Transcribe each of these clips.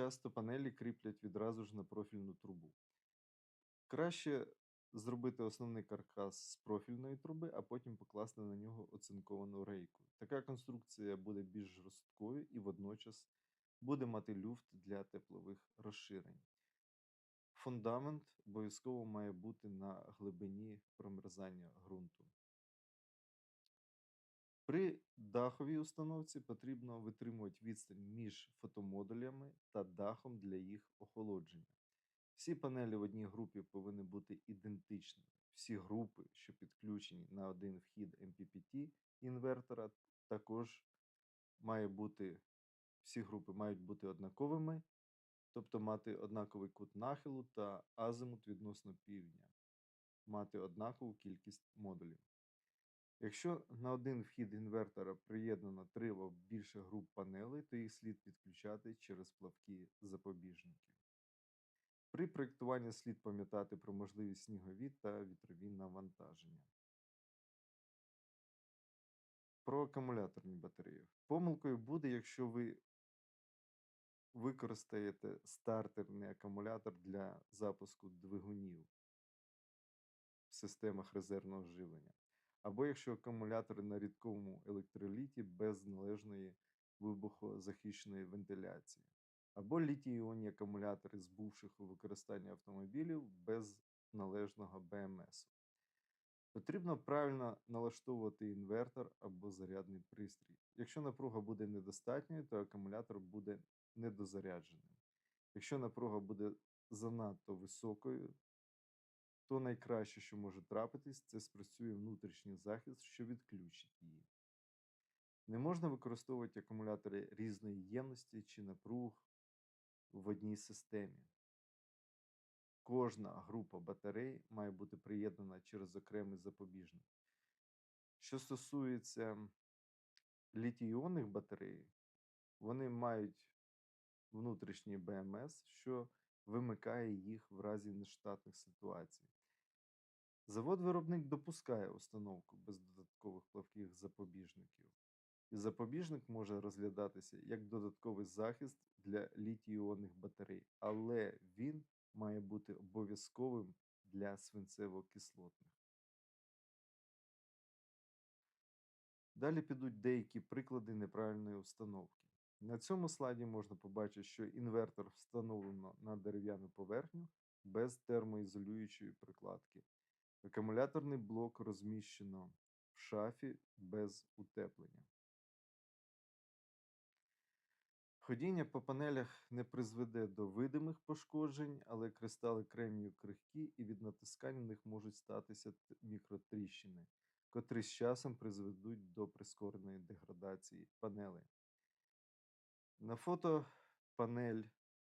часто панелі кріплять відразу ж на профільну трубу. Краще зробити основний каркас з профільної труби, а потім покласти на нього оцинковану рейку. Така конструкція буде більш жорсткою і водночас буде мати люфт для теплових розширень. Фундамент обов'язково має бути на глибині промерзання ґрунту. При даховій установці потрібно витримувати відстань між фотомодулями та дахом для їх охолодження. Всі панелі в одній групі повинні бути ідентичними. Всі групи, що підключені на один вхід MPPT інвертора, також має бути, всі групи мають бути однаковими, тобто мати однаковий кут нахилу та азимут відносно півдня, мати однакову кількість модулів. Якщо на один вхід інвертора приєднано три або більше груп панелей, то їх слід підключати через плавкі запобіжники. При проєктуванні слід пам'ятати про можливі снігові та вітрові навантаження. Про акумуляторні батареї. Помилкою буде, якщо ви використаєте стартерний акумулятор для запуску двигунів в системах резервного живлення, або якщо акумулятори на рідкому електроліті без належної вибухозахищеної вентиляції, або літій-іонні акумулятори з бувших у використанні автомобілів без належного БМС. Потрібно правильно налаштовувати інвертор або зарядний пристрій. Якщо напруга буде недостатньою, то акумулятор буде недозарядженим. Якщо напруга буде занадто високою, то найкраще, що може трапитись, це спрацює внутрішній захист, що відключить її. Не можна використовувати акумулятори різної ємності чи напруг в одній системі. Кожна група батарей має бути приєднана через окремий запобіжник. Що стосується літій-іонних батарей, вони мають внутрішній БМС, що вимикає їх в разі нештатних ситуацій. Завод-виробник допускає установку без додаткових плавких запобіжників, і запобіжник може розглядатися як додатковий захист для літій-іонних батарей, але він має бути обов'язковим для свинцево-кислотних. Далі підуть деякі приклади неправильної установки. На цьому слайді можна побачити, що інвертор встановлено на дерев'яну поверхню без термоізолюючої прикладки. Акумуляторний блок розміщено в шафі без утеплення. Ходіння по панелях не призведе до видимих пошкоджень, але кристали кремнію крихкі і від натискань в них можуть статися мікротріщини, котрі з часом призведуть до прискореної деградації панелей. На фото панель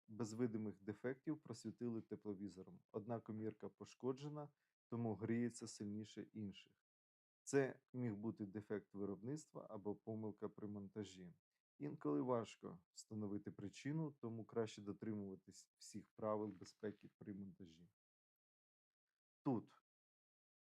без видимих дефектів просвітили тепловізором. Одна комірка пошкоджена, тому гріється сильніше інших. Це міг бути дефект виробництва або помилка при монтажі. Інколи важко встановити причину, тому краще дотримуватись всіх правил безпеки при монтажі. Тут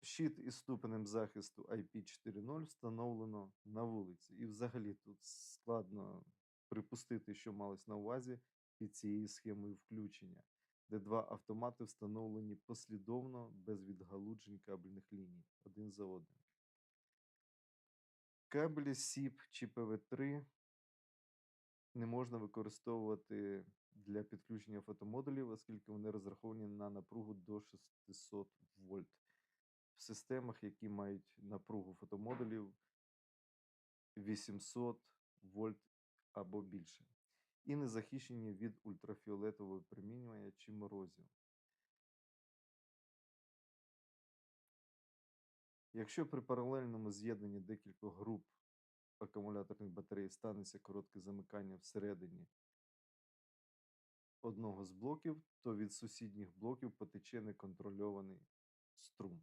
щит із ступенем захисту IP4.0 встановлено на вулиці. І взагалі тут складно припустити, що малось на увазі під цією схемою включення, де два автомати встановлені послідовно без відгалуджень кабельних ліній один за одним. Кабелі SIP чи PV3 не можна використовувати для підключення фотомодулів, оскільки вони розраховані на напругу до 600 вольт. В системах, які мають напругу фотомодулів 800 вольт або більше, і не захищені від ультрафіолетового випромінювання чи морозів. Якщо при паралельному з'єднанні декількох груп акумуляторних батарей станеться коротке замикання всередині одного з блоків, то від сусідніх блоків потече неконтрольований струм.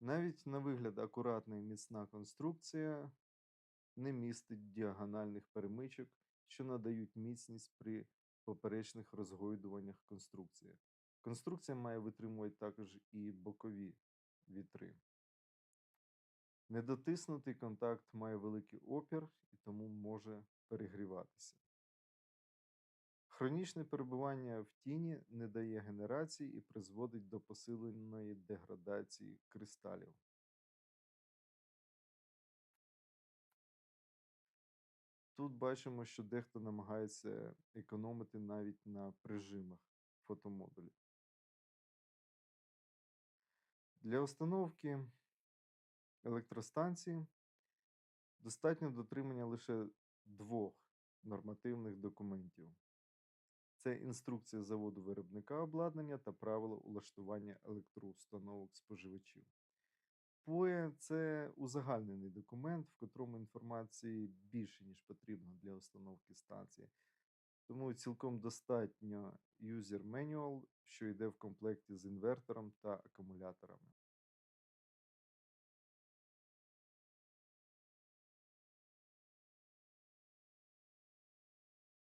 Навіть на вигляд акуратна і міцна конструкція не містить діагональних перемичок, що надають міцність при поперечних розгойдуваннях конструкції. Конструкція має витримувати також і бокові вітри. Недотиснутий контакт має великий опір і тому може перегріватися. Хронічне перебування в тіні не дає генерації і призводить до посиленої деградації кристалів. Тут бачимо, що дехто намагається економити навіть на прижимах фотомодулів. Для установки електростанції достатньо дотримання лише двох нормативних документів. Це інструкція заводу-виробника обладнання та правила улаштування електроустановок споживачів. ПОЕ – це узагальнений документ, в котрому інформації більше, ніж потрібно для установки станції. Тому цілком достатньо user manual, що йде в комплекті з інвертором та акумуляторами.